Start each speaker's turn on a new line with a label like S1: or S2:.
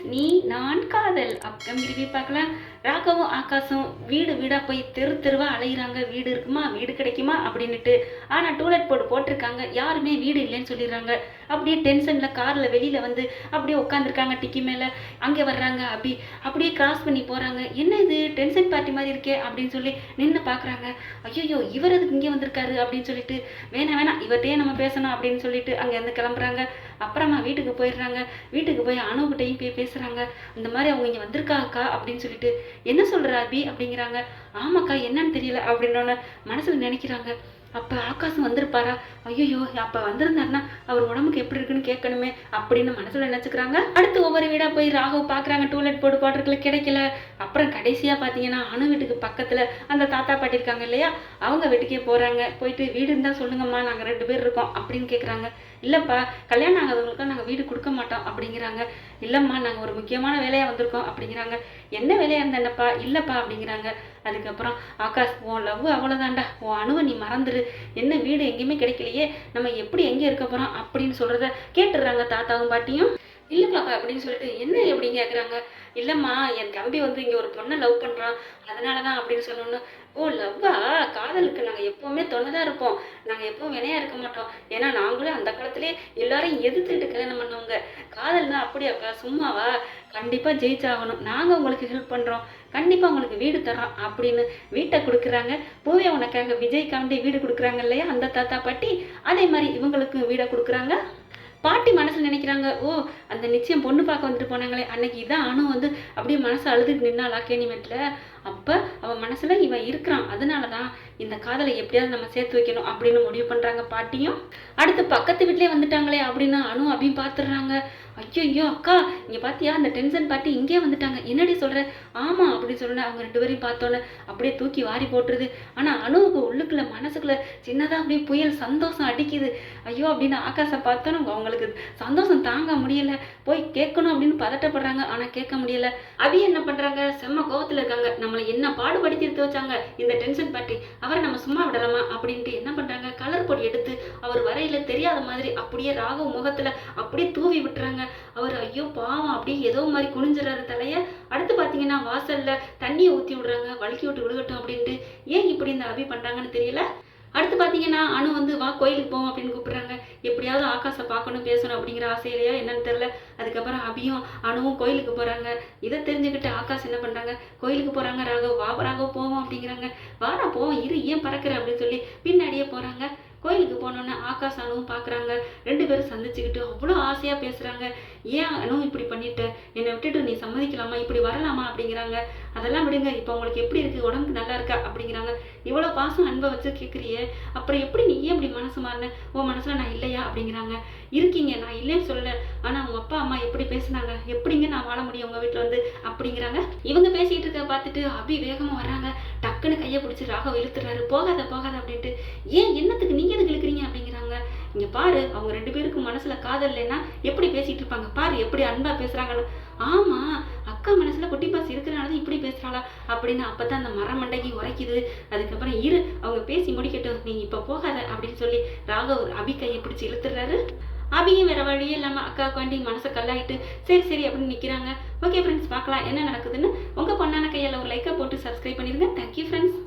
S1: Friends நீ நான் காதல். அப்கம் ரிவ்யூ பார்க்கலாம். ராகவும் ஆகாசும் வீடு வீடாக போய் தெரு தெருவாக அலையிறாங்க. வீடு இருக்குமா? வீடு கிடைக்குமா? அப்படின்னுட்டு. ஆனால் டூலெட் போர்டு போட்டிருக்காங்க. யாருமே வீடு இல்லைன்னு சொல்லிடுறாங்க. அப்படியே டென்ஷனில் காரில் வெளியில் வந்து அப்படியே உட்காந்துருக்காங்க டிக்கி மேலே. அங்கே வர்றாங்க. அப்படி அப்படியே கிராஸ் பண்ணி போகிறாங்க என்ன இது? டென்ஷன் பார்ட்டி மாதிரி இருக்கே. அப்படின்னு சொல்லி நின்று பார்க்குறாங்க. ஐயோ இவர் அதுக்கு இங்கே வந்திருக்காரு? அப்படின்னு சொல்லிட்டு வேணாம் வேணாம். இவர்கிட்டயே நம்ம பேசணும். அப்படின்னு சொல்லிட்டு அங்கேருந்து கிளம்புறாங்க. அப்புறமா வீட்டுக்கு போயிடுறாங்க. வீட்டுக்கு போய் அணுகிட்டையும் போய் பேசுகிறாங்க இந்த மாதிரி அவங்க இங்கே வந்திருக்காக்கா அப்படின்னு சொல்லிட்டு என்ன சொல்கிற அபி? அப்படிங்கிறாங்க. ஆமாக்கா என்னன்னு தெரியல. அப்படின்னோன்னு மனசில் நினைக்கிறாங்க. அப்போ ஆகாசம் வந்திருப்பாரா? ஐயோ அப்போ வந்திருந்தாருன்னா அவர் உடம்புக்கு எப்படி இருக்குன்னு கேட்கணுமே அப்படின்னு மனசில் நினச்சிக்கிறாங்க. அடுத்து ஒவ்வொரு வீடாக போய் ராகவ் பார்க்குறாங்க. டூலெட் போட்டு போட்டிருக்கல கிடைக்கல. அப்புறம் கடைசியாக பார்த்தீங்கன்னா அணு வீட்டுக்கு பக்கத்தில் அந்த தாத்தா பாட்டி இருக்காங்க இல்லையா? அவங்க வீட்டுக்கே போகிறாங்க போயிட்டு வீடு இருந்தால் சொல்லுங்கம்மா நாங்கள் ரெண்டு பேர் இருக்கோம் அப்படின்னு கேட்குறாங்க இல்லைப்பா கல்யாணம் ஆகாதவங்களுக்கு நாங்கள் வீடு கொடுக்க மாட்டோம் அப்படிங்கிறாங்க. இல்லைம்மா நாங்கள் ஒரு முக்கியமான வேலையாக வந்திருக்கோம் அப்படிங்கிறாங்க. என்ன வேலையாக இருந்தேன்னப்பா இல்லைப்பா அப்படிங்கிறாங்க. அதுக்கப்புறம் ஆகாஷ் உன் லவ் அவ்வளோதான்டா உன் அணுவை நீ மறந்துடு என்ன வீடு எங்கேயுமே கிடைக்கலையே நம்ம எப்படி எங்கே இருக்க போகிறோம் அப்படின்னு சொல்கிறத கேட்டுடுறாங்க தாத்தாவும் பாட்டியும். இல்லைப்பாக்கா அப்படின்னு சொல்லிட்டு என்ன எப்படி கேட்குறாங்க இல்லைம்மா என் தம்பி வந்து இங்கே ஒரு பொண்ணை லவ் பண்ணுறான் அதனால தான் அப்படின்னு சொன்னோன்னு ஓ லவ்வா? காதலுக்கு நாங்கள் எப்போவுமே தொலை இருப்போம். நாங்கள் எப்பவும் வினையாக இருக்க மாட்டோம். ஏன்னா நாங்களும் அந்த காலத்திலே எல்லாரையும் எதிர்த்துட்டு கல்யாணம் பண்ணவங்க. காதல்னா அப்படியாக்கா சும்மாவா? கண்டிப்பாக ஜெயிச்சாகணும். நாங்கள் உங்களுக்கு ஹெல்ப் பண்ணுறோம் கண்டிப்பாக உங்களுக்கு வீடு தரோம் அப்படின்னு வீட்டை கொடுக்குறாங்க. பூவே உனக்காக விஜய்காண்டி வீடு கொடுக்குறாங்க இல்லையா? அந்த தாத்தா பாட்டி அதே மாதிரி இவங்களுக்கு வீடை கொடுக்குறாங்க. பாட்டி மனசில் நினைக்கிறாங்க ஓ அந்த நிச்சயம் பொண்ணு பார்க்க வந்துட்டு போனாங்களே அன்னைக்கு இதான் அணு வந்து அப்படியே மனசு அழுதுட்டு நின்னாளா கேணிமெட்டில் அப்போ அவன் மனசில் இவன் இருக்கிறான். அதனால தான் இந்த காதலை எப்படியாவது நம்ம சேர்த்து வைக்கணும் அப்படின்னு முடிவு பண்ணுறாங்க பாட்டியும். அடுத்து பக்கத்து வீட்லேயே வந்துட்டாங்களே அப்படின்னு அணு அப்படியும் பார்த்துடுறாங்க. ஐயோ அக்கா இங்கே பார்த்தியா அந்த டென்ஷன் பாட்டி இங்கே வந்துட்டாங்க. என்னடி சொல்கிற ஆமாம் அப்படின்னு சொன்னேன் அவங்க ரெண்டு பேரையும் பார்த்தோன்னே அப்படியே தூக்கி வாரி போட்டுருது. ஆனால் அணுவுக்கு உள்ளுக்குள்ள மனசுக்குள்ள சின்னதாக அப்படியே புயல் சந்தோஷம் அடிக்குது. ஐயோ அப்படின்னு ஆகாசை பார்த்தோன்னு அவங்களுக்கு சந்தோஷம் தாங்க முடியல. போய் கேட்கணும் அப்படின்னு பதட்டப்படுறாங்க. ஆனால் கேட்க முடியல. அவி என்ன பண்ணுறாங்க செம்ம கோவத்தில் இருக்காங்க. நம்மளை என்ன பாடுபடுத்தி எடுத்து வச்சாங்க? இந்த டென்ஷன் பாட்டி அவரை நம்ம சும்மா விடலாமா? அப்படின்ட்டு என்ன பண்ணுறாங்க கலர் பொடி எடுத்து அவர் வரையில தெரியாத மாதிரி அப்படியே ராகு முகத்தில் அப்படியே தூவி விட்டுறாங்க. அவர் ஐயோ பாவம் அப்படியே ஏதோ மாதிரி குனிஞ்சிடறாரு தலையை. அடுத்து பார்த்தீங்கன்னா வாசல்ல தண்ணியை ஊற்றி விடுறாங்க. வழுக்கி விட்டு விழுகட்டும் அப்படின்ட்டு. ஏன் இப்படி இந்த அபி பண்ணுறாங்கன்னு தெரியல? அடுத்து பார்த்தீங்கன்னா அணு வந்து வா கோயிலுக்கு போவோம் அப்படின்னு கூப்பிடுறாங்க. எப்படியாவது ஆகாசை பார்க்கணும் பேசணும் அப்படிங்கிற ஆசையிலையா என்னன்னு தெரியல. அதுக்கப்புறம் அபியும் அணுவும் கோயிலுக்கு போகிறாங்க இதை தெரிஞ்சுக்கிட்டு ஆகாஷ் என்ன பண்ணுறாங்க கோயிலுக்கு போகிறாங்க ராகவ் வா ராகவ் போவோம் அப்படிங்கிறாங்க. வாடா போவோம் இரு ஏன் பறக்கிற? அப்படின்னு சொல்லி பின்னாடியே போகிறாங்க கோயிலுக்கு போனோன்னே ஆகாஷ் அணுவும் பார்க்குறாங்க ரெண்டு பேரும் சந்திச்சுக்கிட்டு அவ்வளோ ஆசையாக பேசுகிறாங்க ஏன் அனு இப்படி பண்ணிட்ட? என்னை விட்டுட்டு நீ சம்மதிக்கலாமா? இப்படி வரலாமா? அப்படிங்கிறாங்க. அதெல்லாம் விடுங்க. இப்போ உங்களுக்கு எப்படி இருக்குது உடம்புக்கு நல்லா இருக்கா? அப்படிங்கிறாங்க. இவ்வளோ பாசம் அன்பை வச்சு கேட்குறியே அப்புறம் எப்படி நீ ஏன் இப்படி மனசு மாறின? உன் மனசில் நான் இல்லையா? அப்படிங்கிறாங்க. இருக்கீங்க. நான் இல்லைன்னு சொல்லலை. ஆனால் உங்கள் அப்பா அம்மா எப்படி பேசுனாங்க? எப்படிங்க நான் வாழ முடியும் உங்கள் வீட்டில் வந்து? அப்படிங்கிறாங்க. இவங்க பேசிகிட்டு இருக்க பார்த்துட்டு அபி வேகமாக வர்றாங்க. டக்குன்னு கையை பிடிச்சி ராகவ் இழுத்துறாரு. போகாத போகாத அப்படின்ட்டு. ஏன் என்னத்துக்கு நீங்கள் எதுக்கு இழுக்கிறீங்க அப்படிங்கிறாங்க இங்கே பாரு அவங்க ரெண்டு பேருக்கும் மனசுல காதல் இல்லைன்னா எப்படி பேசிட்டு இருப்பாங்க? பாரு எப்படி அன்பா பேசுறாங்கன்னு ஆமா அக்கா மனசுல குட்டி பாஸ் இருக்கிறனால தான் இப்படி பேசுறாளா? அப்படின்னு அப்பதான் அந்த மரம் மண்டைக்கு உரைக்குது. அதுக்கப்புறம் இரு அவங்க பேசி முடிக்கட்டும். நீ இப்ப போகாத அப்படின்னு சொல்லி ராகவ் அபி கையை பிடிச்சி இழுத்துறாரு அபியும் வேற வழியே இல்லாமல் அக்கா காண்டி மனசை கல்லாயிட்டு சரி சரி அப்படின்னு நிற்கிறாங்க ஓகே ஃப்ரெண்ட்ஸ் பார்க்கலாம் என்ன நடக்குதுன்னு உங்கள் பொண்ணான கையால் ஒரு லைக்கை போட்டு சப்ஸ்கிரைப் பண்ணிடுங்க. Thank you friends